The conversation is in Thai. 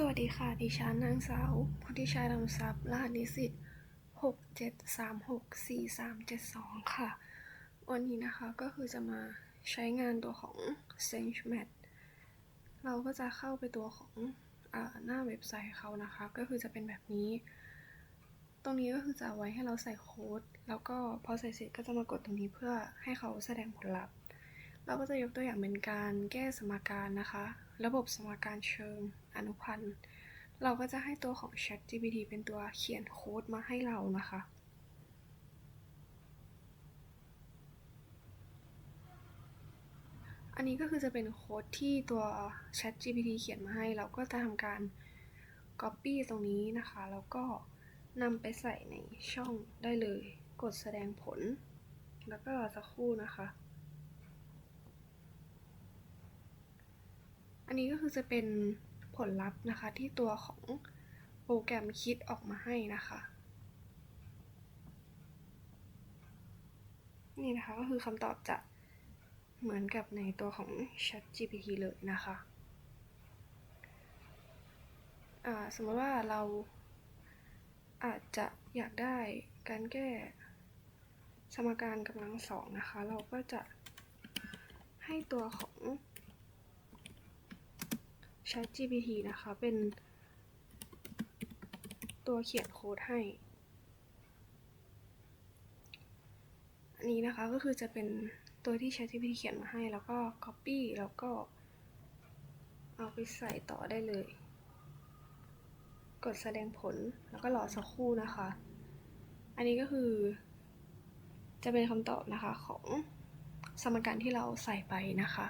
สวัสดีค่ะ ดิฉันนางสาวพุทธิชัยลำทรัพย์รหัสนิสิต67364372ค่ะ วันนี้นะคะก็คือจะมาใช้งานตัวของ SenseMat เราก็จะเข้าไปตัวของอหน้าเว็บไซต์เขานะคะ ก็คือจะเป็นแบบนี้ ตรงนี้ก็คือจะไว้ให้เราใส่โค้ด แล้วก็พอใส่เสร็จก็จะมากดตรงนี้เพื่อให้เขาแสดงผลลัพธ์ เราก็จะยกตัวอย่างเป็นการแก้สมการนะคะ ระบบสมการเชิงอนุพันธ์ เราก็จะให้ตัวของ ChatGPT เป็นตัวเขียนโค้ดมาให้เรานะคะ อันนี้ก็คือจะเป็นโค้ดที่ตัว ChatGPT เขียนมาให้ เราก็จะทำการ Copy ตรงนี้นะคะ แล้วก็นำไปใส่ในช่องได้เลย กดแสดงผล แล้วก็สักครู่นะคะ นนี้ก็คือจะเป็นผลลัพธ์นะคะที่ตัวของโปรแกรมคิดออกมาให้นะคะ นี่นะคะก็คือคำตอบจะเหมือนกับในตัวของ ChatGPT เลยนะคะสมมติว่าเราอาจจะอยากได้การแก้สมการกำลังสองนะคะ เราก็จะให้ตัวของ ChatGPT นะคะ เป็นตัวเขียนโค้ดให้ อันนี้นะคะก็คือจะเป็นตัวที่ ChatGPT เขียนมาให้ แล้วก็ Copy แล้วก็ เอาไปใส่ต่อได้เลย กดแสดงผลแล้วก็รอสักครู่นะคะ อันนี้ก็คือ จะเป็นคำตอบนะคะของสมการที่เราใส่ไปนะคะ